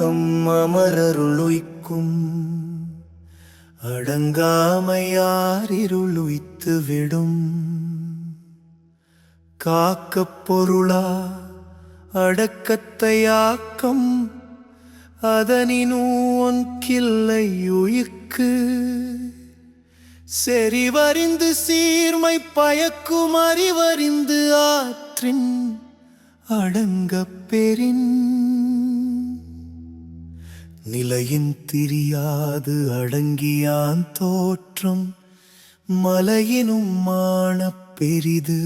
அடக்கம் அமரருளுய்க்கும். அடங்காமையாரிருளுய்த்து விடும். காக்கப் பொருளா அடக்கத்தையாக்கம் அதனினு ஒன்கில்லை உயிர்க்கு. செறிவறிந்து சீர்மை பயக்கும் அறிவறிந்து ஆற்றின் அடங்கப் பெறின். நிலையின் திரியாது அடங்கியான் தோற்றம் மலையினும் மானப் பெரிது.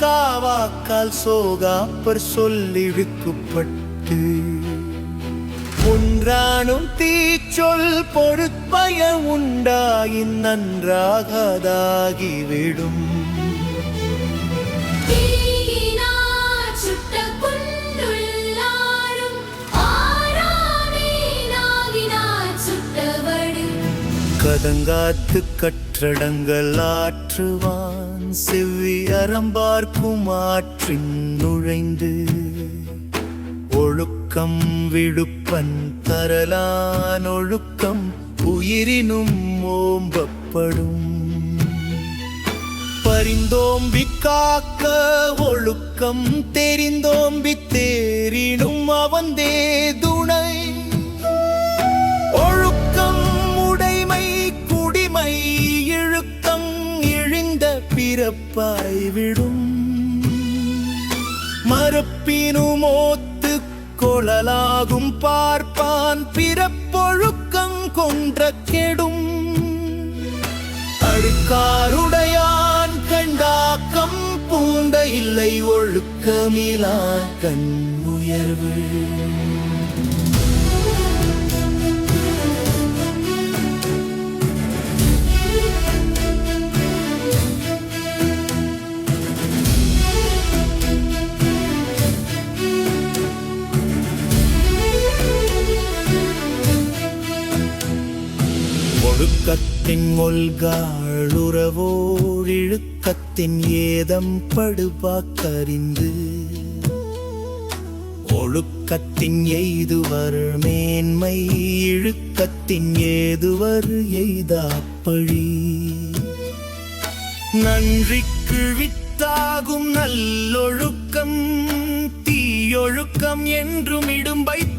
കാവാക്കാൽ காவாக்கால் சோகாப்பர் சொல்லிழுக்குப்பட்டு ஒன்றானும் தீச்சொல் பொருட்பய உண்டாயின் நன்றாகதாகிவிடும் கதங்காத்து கற்றடங்கள் ஆற்றுவான். செவ்வி அறம்பார்க்கும் ஆற்றின் நுழைந்து ஒழுக்கம் விழுப்பன் தரலான் ஒழுக்கம் உயிரினும் ஓம்பப்படும். பரிந்தோம்பி காக்க ஒழுக்கம் தெரிந்தோம்பி தேரினும் அவன் தேது மறுப்பினுமோத்து கொழலாகும் பார்ப்பான் பிறப்பொழுக்கங் கொன்ற கெடும். அழுக்காருடையான் கண்டாக்கம் பூண்ட இல்லை ஒழுக்கமிலா கண் உயர்வு ஒழுக்கத்தின் ஒல்காளுறவோழிழுக்கத்தின் ஏதம் படுபாக்கறிந்து ஒழுக்கத்தின் எய்துவர் மேன்மை இழுக்கத்தின் ஏதுவர் எய்தாப்பழி. நன்றிக்கு வித்தாகும் நல்லொழுக்கம் தீயொழுக்கம் என்றும் இடும்பைத்தடும்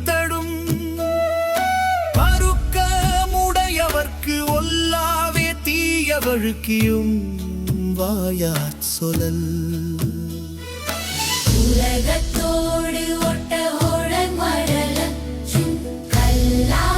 தீயவழுக்கியும் வாயாற் சொல்லல் உலகத்தோடு ஒட்ட ஓழன் மரல கல்லாரறிவிலாதார்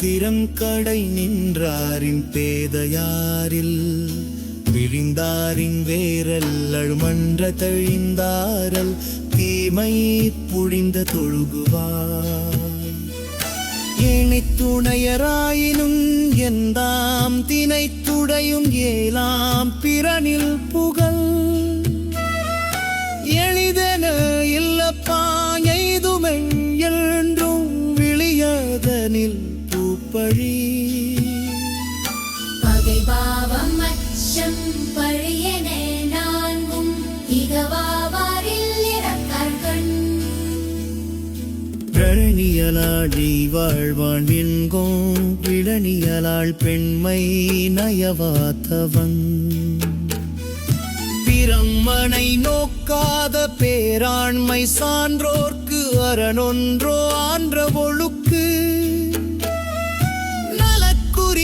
திறங்கடை நின்றாரின் பேதையாரில் விழிந்தாரின் வேரல் அழுமன்ற தழிந்தாரல் தீமை புழிந்த தொழுகுவார். இணைத்துணையராயினும் எந்தாம் தினைத்துடையும் ஏலாம் பிறனில் பூப்பழி பகை பாவம் அச்சம் பழியனே நான்கும். இகவாவாரில் இறக்கார்கள். பிரணியலாடி வாழ்வான் என்கோம். விழனியலாள் பெண்மை நயவாத்தவன். பிரம்மனை நோக்காத பேராண்மை சான்றோர்க்கு அரணொன்றோ ஆன்ற ஒழுக்கு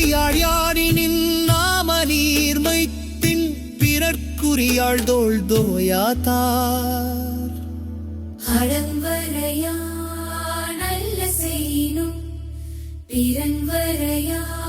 நலக்குரியாள் யாரினின் நாம நீர்மைத்தின் பிறர்க்குரியாள் தோள் தோயாத்தார் அடம்பரையா நல்ல செய்யும் பிறன்வரையால் பின்மை